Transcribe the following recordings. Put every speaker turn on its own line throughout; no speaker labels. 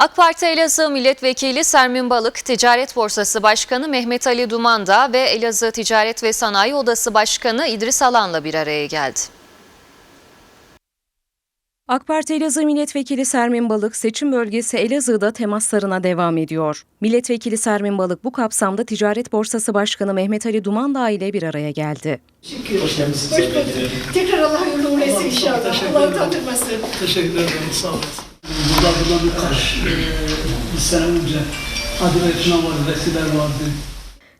AK Parti Elazığ Milletvekili Sermin Balık, Ticaret Borsası Başkanı Mehmet Ali Dumanda ve Elazığ Ticaret ve Sanayi Odası Başkanı İdris Alan'la bir araya geldi.
AK Parti Elazığ Milletvekili Sermin Balık seçim bölgesi Elazığ'da temaslarına devam ediyor. Milletvekili Sermin Balık bu kapsamda Ticaret Borsası Başkanı Mehmet Ali Dumandağ ile bir araya geldi.
Hoş geldiniz.
Hoş bulduk. Tekrar Allah uğurlu etsin inşallah. Allah utandırmasın.
Teşekkür ederim. Sağ olasın. Burada burada birkaç e, bir sene önce Adile Çınar vardı, Vesiler vardı.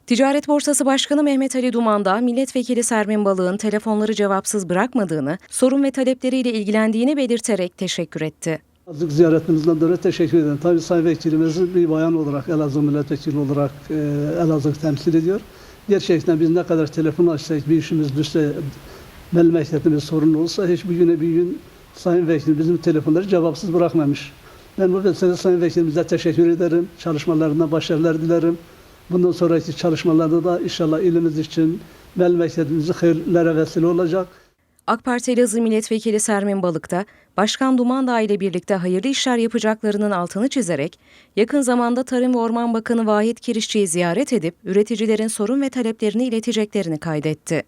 Ticaret Borsası Başkanı Mehmet Ali Dumandağ, Milletvekili Sermin Balık'ın telefonları cevapsız bırakmadığını, sorun ve talepleriyle ilgilendiğini belirterek teşekkür etti.
Azıcık ziyaretimizden dolayı teşekkür ederim. Tabii Sayın Vekilimiz bir bayan olarak, Elazığ milletvekili olarak e, Elazığ temsil ediyor. Gerçekten biz ne kadar telefon açsak, bir işimiz düşse, memleketimiz sorun olsa hiçbir güne bir gün Sayın Vekil bizim telefonları cevapsız bırakmamış. Ben bu vesileyle Sayın Vekilimize teşekkür ederim. Çalışmalarına başarılar dilerim. Bundan sonraki çalışmalarda da inşallah ilimiz için memleketimizi hayırlara vesile olacak.
AK Parti Elazığ Milletvekili Sermin Balık da Başkan Dumandağ ile birlikte hayırlı işler yapacaklarının altını çizerek yakın zamanda Tarım ve Orman Bakanı Vahit Kirişçi'yi ziyaret edip üreticilerin sorun ve taleplerini ileteceklerini kaydetti.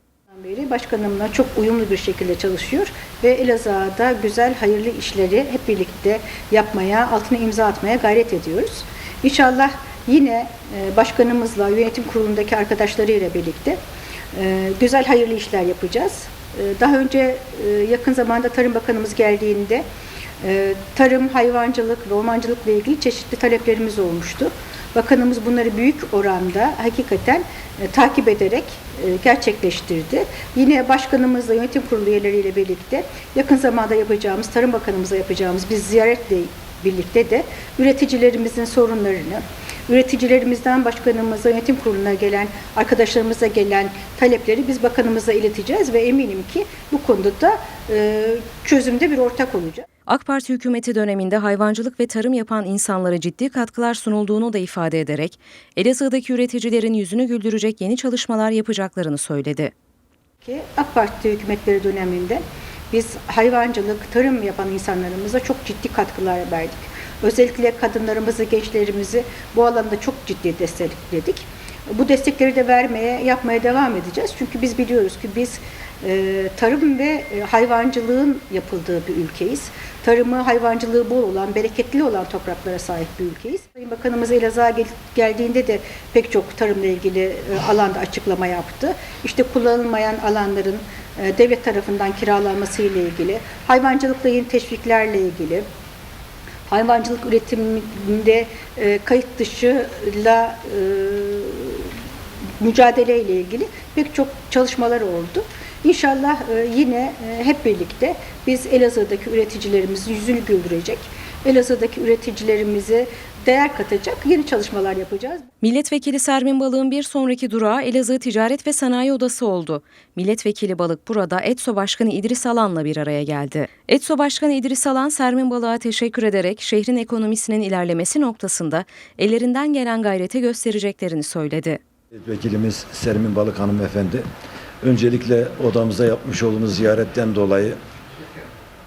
Beri başkanımla çok uyumlu bir şekilde çalışıyor ve Elazığ'da güzel, hayırlı işleri hep birlikte yapmaya, altına imza atmaya gayret ediyoruz. İnşallah yine e, başkanımızla, yönetim kurulundaki arkadaşlarıyla birlikte e, güzel, hayırlı işler yapacağız. E, Daha önce yakın zamanda Tarım Bakanımız geldiğinde tarım, hayvancılık ve ormancılıkla ilgili çeşitli taleplerimiz olmuştu. Bakanımız bunları büyük oranda hakikaten takip ederek gerçekleştirdi. Yine başkanımızla yönetim kurulu üyeleriyle birlikte yakın zamanda yapacağımız, Tarım Bakanımızla yapacağımız bir ziyaretle birlikte de üreticilerimizin sorunlarını, üreticilerimizden başkanımıza, yönetim kuruluna gelen, arkadaşlarımıza gelen talepleri biz bakanımıza ileteceğiz ve eminim ki bu konuda da e, çözümde bir ortak olacak.
AK Parti hükümeti döneminde hayvancılık ve tarım yapan insanlara ciddi katkılar sunulduğunu da ifade ederek Elazığ'daki üreticilerin yüzünü güldürecek yeni çalışmalar yapacaklarını söyledi.
AK Parti hükümetleri döneminde biz hayvancılık, tarım yapan insanlarımıza çok ciddi katkılar verdik. Özellikle kadınlarımızı, gençlerimizi bu alanda çok ciddi destekledik. Bu destekleri de vermeye, yapmaya devam edeceğiz. Çünkü biz biliyoruz ki biz e, tarım ve e, hayvancılığın yapıldığı bir ülkeyiz. Tarımı, hayvancılığı bol olan, bereketli olan topraklara sahip bir ülkeyiz. Sayın Bakanımız Elazığ'a gel- geldiğinde de pek çok tarımla ilgili e, alanda açıklama yaptı. İşte kullanılmayan alanların e, devlet tarafından kiralanması ile ilgili, hayvancılıkla yeni teşviklerle ilgili, hayvancılık üretiminde e, kayıt dışıyla e, mücadele ile ilgili pek çok çalışmalar oldu. İnşallah e, yine e, hep birlikte biz Elazığ'daki üreticilerimizin yüzünü güldürecek, Elazığ'daki üreticilerimize değer katacak yeni çalışmalar yapacağız.
Milletvekili Sermin Balık'ın bir sonraki durağı Elazığ Ticaret ve Sanayi Odası oldu. Milletvekili Balık burada ETSO Başkanı İdris Alan'la bir araya geldi. ETSO Başkanı İdris Alan, Sermin Balık'a teşekkür ederek şehrin ekonomisinin ilerlemesi noktasında ellerinden gelen gayreti göstereceklerini söyledi.
Vekilimiz Sermin Balık hanımefendi. Öncelikle odamıza yapmış olduğunuz ziyaretten dolayı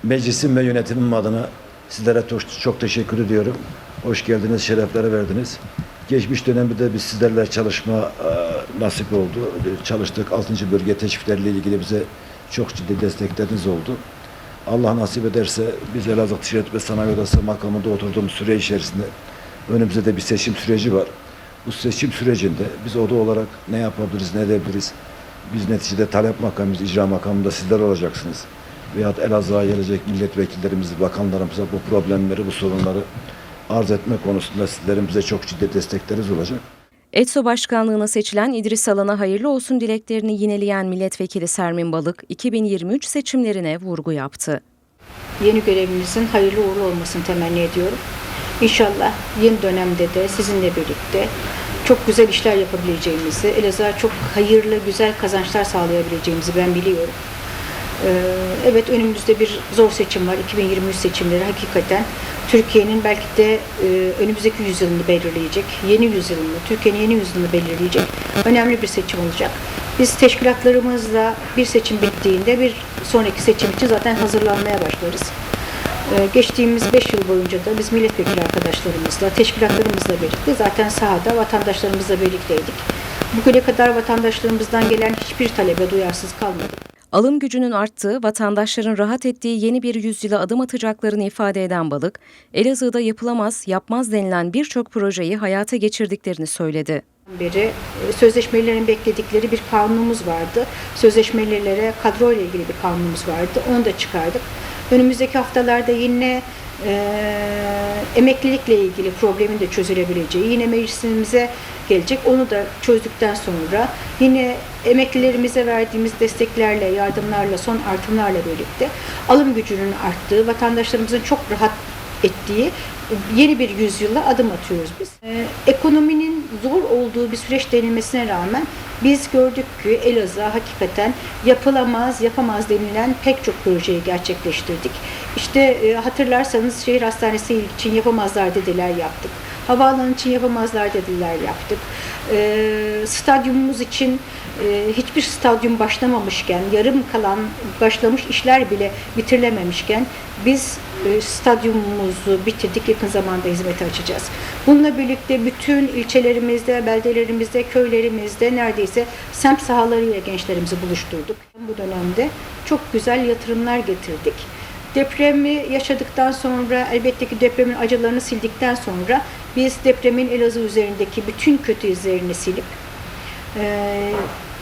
meclisin ve yönetimim adına sizlere çok, teşekkür ediyorum. Hoş geldiniz, şereflere verdiniz. Geçmiş dönemde de biz sizlerle çalışma e, nasip oldu. Çalıştık. 6. bölge teşvikleriyle ilgili bize çok ciddi destekleriniz oldu. Allah nasip ederse biz Elazığ Ticaret ve Sanayi Odası makamında oturduğumuz süre içerisinde önümüzde de bir seçim süreci var. Bu seçim sürecinde biz oda olarak ne yapabiliriz, ne edebiliriz? Biz neticede talep makamımız, icra makamında sizler olacaksınız. Veyahut Elazığ'a gelecek milletvekillerimiz, bakanlarımıza bu problemleri, bu sorunları arz etme konusunda sizlerin bize çok ciddi destekleriniz olacak.
ETSO Başkanlığına seçilen İdris Alan'a hayırlı olsun dileklerini yineleyen Milletvekili Sermin Balık, 2023 seçimlerine vurgu yaptı.
yeni görevimizin hayırlı uğurlu olmasını temenni ediyorum. İnşallah yeni dönemde de sizinle birlikte çok güzel işler yapabileceğimizi, Elazığ'a çok hayırlı, güzel kazançlar sağlayabileceğimizi ben biliyorum. Ee, Evet önümüzde bir zor seçim var. 2023 seçimleri hakikaten Türkiye'nin belki de e, önümüzdeki yüzyılını belirleyecek, yeni yüzyılını, Türkiye'nin yeni yüzyılını belirleyecek önemli bir seçim olacak. Biz teşkilatlarımızla bir seçim bittiğinde bir sonraki seçim için zaten hazırlanmaya başlarız. Ee, Geçtiğimiz 5 yıl boyunca da biz milletvekili arkadaşlarımızla, teşkilatlarımızla birlikte zaten sahada vatandaşlarımızla birlikteydik. Bugüne kadar vatandaşlarımızdan gelen hiçbir talebe duyarsız kalmadık.
Alım gücünün arttığı, vatandaşların rahat ettiği yeni bir yüzyıla adım atacaklarını ifade eden Balık, Elazığ'da yapılamaz, yapmaz denilen birçok projeyi hayata geçirdiklerini söyledi.
beri e, sözleşmelerin bekledikleri bir kanunumuz vardı. Sözleşmelilere kadro ile ilgili bir kanunumuz vardı. Onu da çıkardık. Önümüzdeki haftalarda yine e, emeklilikle ilgili problemin de çözülebileceği yine meclisimize gelecek. Onu da çözdükten sonra yine emeklilerimize verdiğimiz desteklerle, yardımlarla, son artımlarla birlikte alım gücünün arttığı, vatandaşlarımızın çok rahat ettiği yeni bir yüzyıla adım atıyoruz biz. Ee, ekonominin zor olduğu bir süreç denilmesine rağmen biz gördük ki Elazığ hakikaten yapılamaz, yapamaz denilen pek çok projeyi gerçekleştirdik. İşte e, hatırlarsanız şehir hastanesi için yapamazlar dediler yaptık. Havaalanı için yapamazlar dediler yaptık. Ee, stadyumumuz için e, hiçbir stadyum başlamamışken, yarım kalan başlamış işler bile bitirilememişken biz e, stadyumumuzu bitirdik. Yakın zamanda hizmete açacağız. Bununla birlikte bütün ilçelerimizde, beldelerimizde, köylerimizde neredeyse semt sahalarıyla gençlerimizi buluşturduk. Bu dönemde çok güzel yatırımlar getirdik. Depremi yaşadıktan sonra elbette ki depremin acılarını sildikten sonra biz depremin Elazığ üzerindeki bütün kötü izlerini silip e,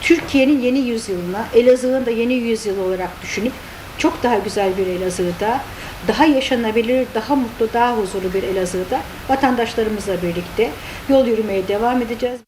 Türkiye'nin yeni yüzyılına, Elazığ'ın da yeni yüzyıl olarak düşünüp çok daha güzel bir Elazığ'da, daha yaşanabilir, daha mutlu, daha huzurlu bir Elazığ'da vatandaşlarımızla birlikte yol yürümeye devam edeceğiz.